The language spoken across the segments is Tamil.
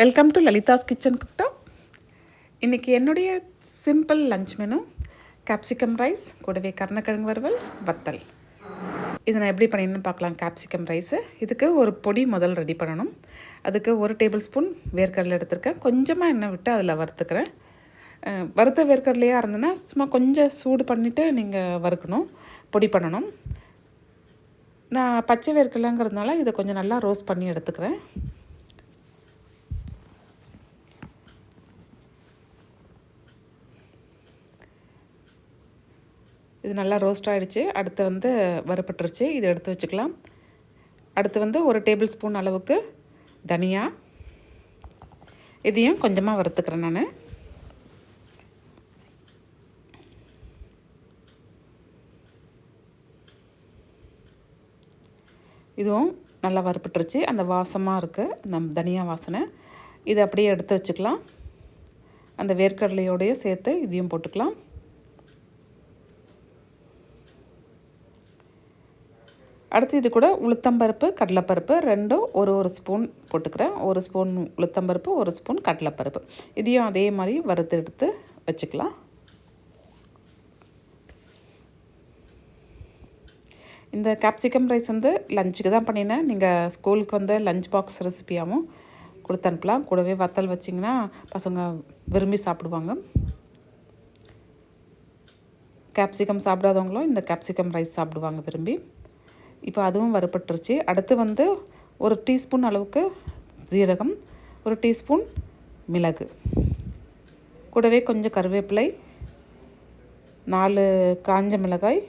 வெல்கம் டு லலிதாஸ் கிச்சன் குக்டா இன்றைக்கி என்னுடைய simple lunch menu capsicum rice கூடவே கருணக்கிழங்கு வறுவல் வத்தல். இதை நான் எப்படி பண்ணின்னு பார்க்கலாம். கேப்சிகம் ரைஸு இதுக்கு ஒரு பொடி முதல் ரெடி பண்ணணும். அதுக்கு ஒரு டேபிள் ஸ்பூன் வேர்க்கடலை எடுத்திருக்கேன். கொஞ்சமாக எண்ணெய் விட்டு அதில் வறுத்துக்கிறேன். வறுத்த வேர்க்கடலையாக இருந்ததுன்னா சும்மா கொஞ்சம் சூடு பண்ணிவிட்டு நீங்கள் வறுக்கணும். பொடி பண்ணணும். நான் பச்சை வேர்க்கடலைங்கிறதுனால இதை கொஞ்சம் நல்லா ரோஸ்ட் பண்ணி எடுத்துக்கிறேன். இது நல்லா ரோஸ்ட் ஆகிடுச்சு அடுத்து வந்து வறுப்பட்டுருச்சு இது எடுத்து வச்சுக்கலாம். அடுத்து வந்து ஒரு டேபிள் ஸ்பூன் அளவுக்கு தனியா இதையும் கொஞ்சமாக வறுத்துக்கிறேன் நான். இதுவும் நல்லா வறுப்பட்டுருச்சு அந்த வாசமாக இருக்குது அந்த தனியா வாசனை. இதை அப்படியே எடுத்து வச்சுக்கலாம். அந்த வேர்க்கடலையோடையே சேர்த்து இதையும் போட்டுக்கலாம். அடுத்து இது கூட உளுத்தம்பருப்பு கடலைப்பருப்பு ரெண்டும் ஒரு ஒரு ஸ்பூன் போட்டுக்கிறேன். ஒரு ஸ்பூன் உளுத்தம்பருப்பு ஒரு ஸ்பூன் கடலைப்பருப்பு. இதையும் அதே மாதிரி வறுத்து எடுத்து வச்சுக்கலாம். இந்த கேப்சிகம் ரைஸ் வந்து லஞ்சுக்கு தான் பண்ணினேன். நீங்கள் ஸ்கூலுக்கு வந்து லஞ்ச் பாக்ஸ் ரெசிபியாகவும் கொடுத்து அனுப்பலாம். கூடவே வத்தல் வச்சிங்கன்னா பசங்க விரும்பி சாப்பிடுவாங்க. கேப்சிகம் சாப்பிடாதவங்களும் இந்த கேப்சிகம் ரைஸ் சாப்பிடுவாங்க விரும்பி. இப்போ அதுவும் வறுபட்டுருச்சு. அடுத்து வந்து ஒரு டீஸ்பூன் அளவுக்கு ஜீரகம் ஒரு டீஸ்பூன் மிளகு. கூடவே கொஞ்சம் கருவேப்பிலை நாலு காஞ்ச மிளகாய்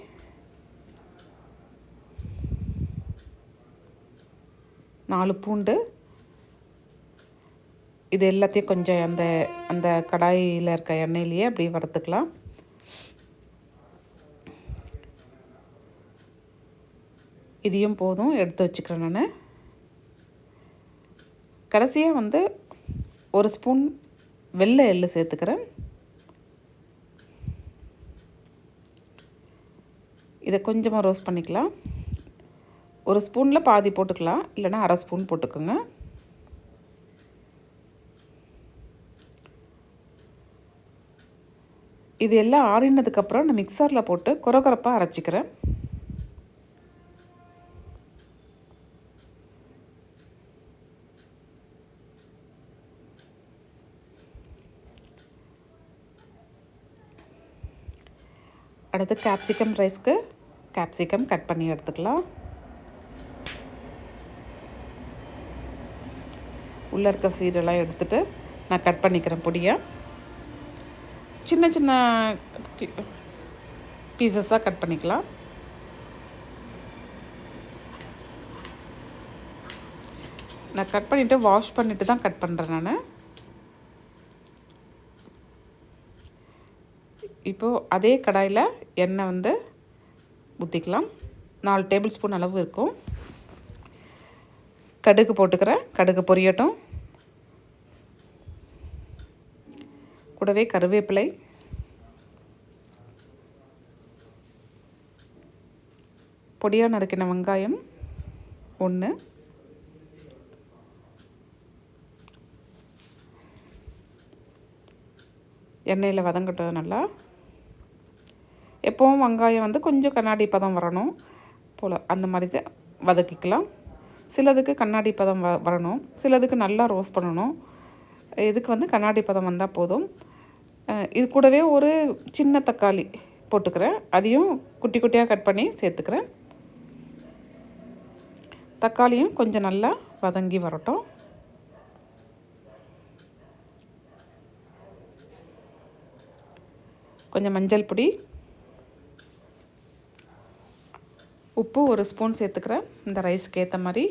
நாலு பூண்டு. இது எல்லாத்தையும் கொஞ்சம் அந்த அந்த கடாயில் இருக்க எண்ணெயிலேயே அப்படியே வறுத்துக்கலாம். இதையும் போதும் எடுத்து வச்சுக்கிறேன் நான். கடைசியாக வந்து ஒரு ஸ்பூன் வெள்ளை எள்ளு சேர்த்துக்கிறேன். இதை கொஞ்சமாக ரோஸ்ட் பண்ணிக்கலாம். ஒரு ஸ்பூனில் பாதி போட்டுக்கலாம் இல்லைன்னா அரை ஸ்பூன் போட்டுக்கோங்க. இது எல்லாம் ஆறினதுக்கப்புறம் நான் மிக்சரில் போட்டு குறகுறப்பாக அரைச்சிக்கிறேன். அடுத்து கேப்சிகம் ரைஸ்க்கு கேப்சிகம் கட் பண்ணி எடுத்துக்கலாம். உள்ளே இருக்க சீரெல்லாம் எடுத்துட்டு நான் கட் பண்ணிக்கிறேன் பொடியாக சின்ன சின்ன பீசஸாக கட் பண்ணிக்கலாம். நான் கட் பண்ணிவிட்டு வாஷ் பண்ணிவிட்டு தான் கட் பண்ணுறேன் நான். இப்போது அதே கடாயில் எண்ணெய் வந்து ஊற்றிக்கலாம் நாலு டேபிள் ஸ்பூன் அளவு இருக்கும். கடுகு போட்டுக்கிறேன். கடுகு பொரியட்டும். கூடவே கருவேப்பிலை. பொடியாக நறுக்கின வெங்காயம். ஒன்று எண்ணெயில் வதங்கட்டும் நல்லா. எப்போவும் வெங்காயம் வந்து கொஞ்சம் கண்ணாடி பதம் வரணும். போல் அந்த மாதிரி தான் வதக்கிக்கலாம். சிலதுக்கு கண்ணாடி பதம் வ வரணும். சிலதுக்கு நல்லா ரோஸ்ட் பண்ணணும். இதுக்கு வந்து கண்ணாடி பதம் வந்தால் போதும். இது கூடவே ஒரு சின்ன தக்காளி போட்டுக்கிறேன். அதையும் குட்டி குட்டியாக கட் பண்ணி சேர்த்துக்கிறேன். தக்காளியும் கொஞ்சம் நல்லா வதங்கி வரட்டும். கொஞ்சம் மஞ்சள் பொடி உப்பு ஒரு ஸ்பூன் சேர்த்துக்கிறேன். இந்த ரைஸ்க்கு ஏற்ற மாதிரி.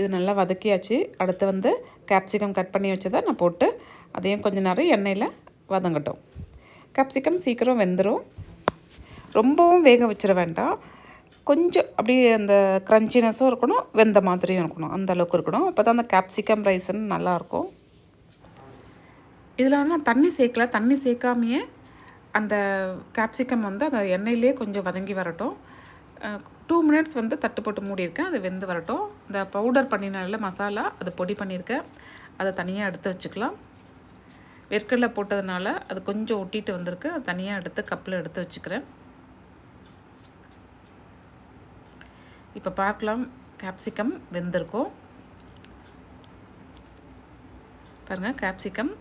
இது நல்லா வதக்கியாச்சு. அடுத்து வந்து கேப்சிகம் கட் பண்ணி வச்சதை நான் போட்டு அதையும் கொஞ்சம் நேரம் எண்ணெயில் வதங்கட்டும். கேப்சிகம் சீக்கிரம் வெந்துடும் ரொம்பவும் வேக வச்சிட வேண்டாம். கொஞ்சம் அப்படியே அந்த க்ரன்ச்சினஸும் இருக்கணும் வெந்த மாதிரியும் இருக்கணும். அந்த அளவுக்கு இருக்கணும். அப்போ தான் அந்த கேப்சிகம் ரைஸ்ன்னு நல்லாயிருக்கும். இதில் வந்து நான் தண்ணி சேர்க்கல. தண்ணி சேர்க்காமையே அந்த கேப்சிகம் வந்து அந்த எண்ணெயிலே கொஞ்சம் வதங்கி வரட்டும். டூ மினிட்ஸ் வந்து தட்டு போட்டு மூடியிருக்கேன். அது வெந்து வரட்டும். இந்த பவுடர் பண்ணினால மசாலா அது பொடி பண்ணியிருக்கேன். அதை தனியாக எடுத்து வச்சுக்கலாம். வெற்கடலை போட்டதுனால அது கொஞ்சம் ஒட்டிட்டு வந்திருக்கு. அது தனியாக எடுத்து கப்பில் எடுத்து வச்சுக்கிறேன். இப்போ பார்க்கலாம். கேப்சிகம் வெந்திருக்கும். பாருங்கள் கேப்சிகம்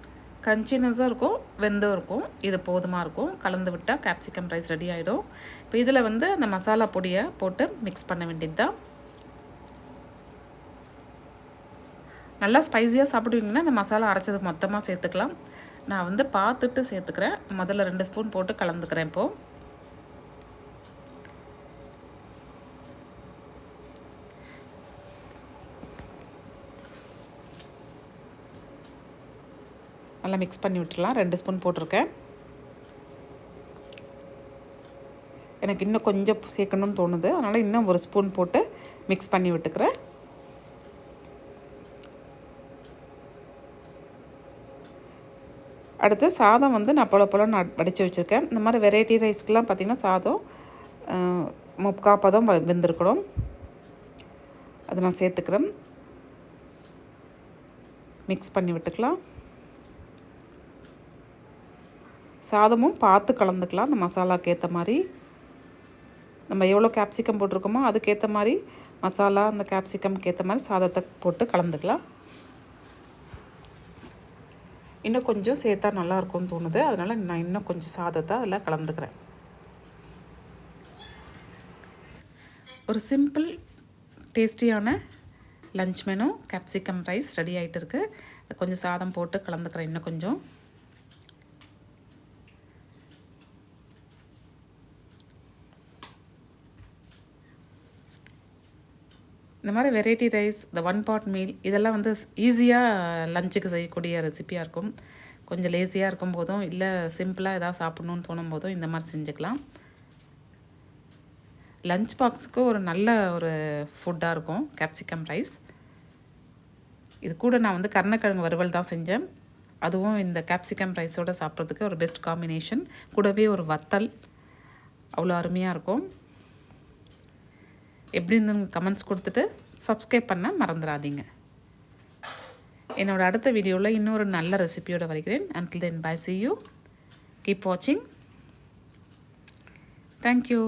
க்ரன்ச்சினஸும் இருக்கும் வெந்தும் இருக்கும். இது போதுமாக இருக்கும். கலந்து விட்டால் கேப்சிகம் ரைஸ் ரெடி ஆகிடும் இப்போ இதில் வந்து அந்த மசாலா பொடியை போட்டு மிக்ஸ் பண்ண வேண்டியது தான் நல்லா ஸ்பைஸியாக சாப்பிடுவீங்கன்னா அந்த மசாலா அரைச்சது மொத்தமாக சேர்த்துக்கலாம். நான் வந்து பார்த்துட்டு சேர்த்துக்கிறேன். முதல்ல ரெண்டு ஸ்பூன் போட்டு கலந்துக்கிறேன் இப்போது நல்லா மிக்ஸ் பண்ணி விட்டுடலாம். ரெண்டு ஸ்பூன் போட்டிருக்கேன். எனக்கு இன்னும் கொஞ்சம் சேர்க்கணும்னு தோணுது. அதனால் இன்னும் ஒரு ஸ்பூன் போட்டு மிக்ஸ் பண்ணி விட்டுக்கிறேன். அடுத்து சாதம் வந்து நான் பொல பொல நான் வடித்து வச்சுருக்கேன். இந்த மாதிரி வெரைட்டி ரைஸ்க்கெலாம் பார்த்திங்கன்னா சாதம் முக்காப்பதம் வெந்திருக்கணும். அதை நான் சேர்த்துக்கிறேன். மிக்ஸ் பண்ணி விட்டுக்கலாம். சாதமும் பார்த்து கலந்துக்கலாம். அந்த மசாலாக்கு ஏற்ற மாதிரி. நம்ம எவ்வளோ கேப்சிகம் போட்டிருக்கோமோ அதுக்கேற்ற மாதிரி மசாலா அந்த கேப்சிகம்க்கு ஏற்ற மாதிரி சாதத்தை போட்டு கலந்துக்கலாம். இன்னும் கொஞ்சம் சேர்த்தா நல்லாயிருக்கும்னு தோணுது. அதனால் நான் இன்னும் கொஞ்சம் சாதத்தை அதில் கலந்துக்கிறேன். ஒரு சிம்பிள் டேஸ்டியான lunch menu capsicum rice ready ஆகிட்டு இருக்குது கொஞ்சம் சாதம் போட்டு கலந்துக்கிறேன் இன்னும் கொஞ்சம். இந்த மாதிரி வெரைட்டி ரைஸ் இந்த ஒன் பாட் மீல் இதெல்லாம் வந்து ஈஸியாக லஞ்சுக்கு செய்யக்கூடிய ரெசிப்பியாக இருக்கும். கொஞ்சம் லேசியாக இருக்கும் போதும் இல்லை சிம்பிளாக எதாவது சாப்பிட்ணுன்னு தோணும் போதும் இந்த மாதிரி செஞ்சுக்கலாம். லஞ்ச் பாக்ஸுக்கு ஒரு நல்ல ஒரு ஃபுட்டாக இருக்கும் கேப்சிகம் ரைஸ் இது கூட நான் வந்து கருணக்கிழங்கு வறுவல் தான் செஞ்சேன். அதுவும் இந்த கேப்சிகம் ரைஸோடு சாப்பிட்றதுக்கு ஒரு பெஸ்ட் காம்பினேஷன் கூடவே ஒரு வத்தல். அவ்வளோ அருமையாக இருக்கும். எப்படி இருந்தவங்க கமெண்ட்ஸ் கொடுத்துட்டு சப்ஸ்கிரைப் பண்ண மறந்துடாதீங்க. என்னோடய அடுத்த வீடியோவில் இன்னொரு நல்ல ரெசிபியோடு வருகிறேன். Until then bye see you keep வாட்சிங் தேங்க்யூ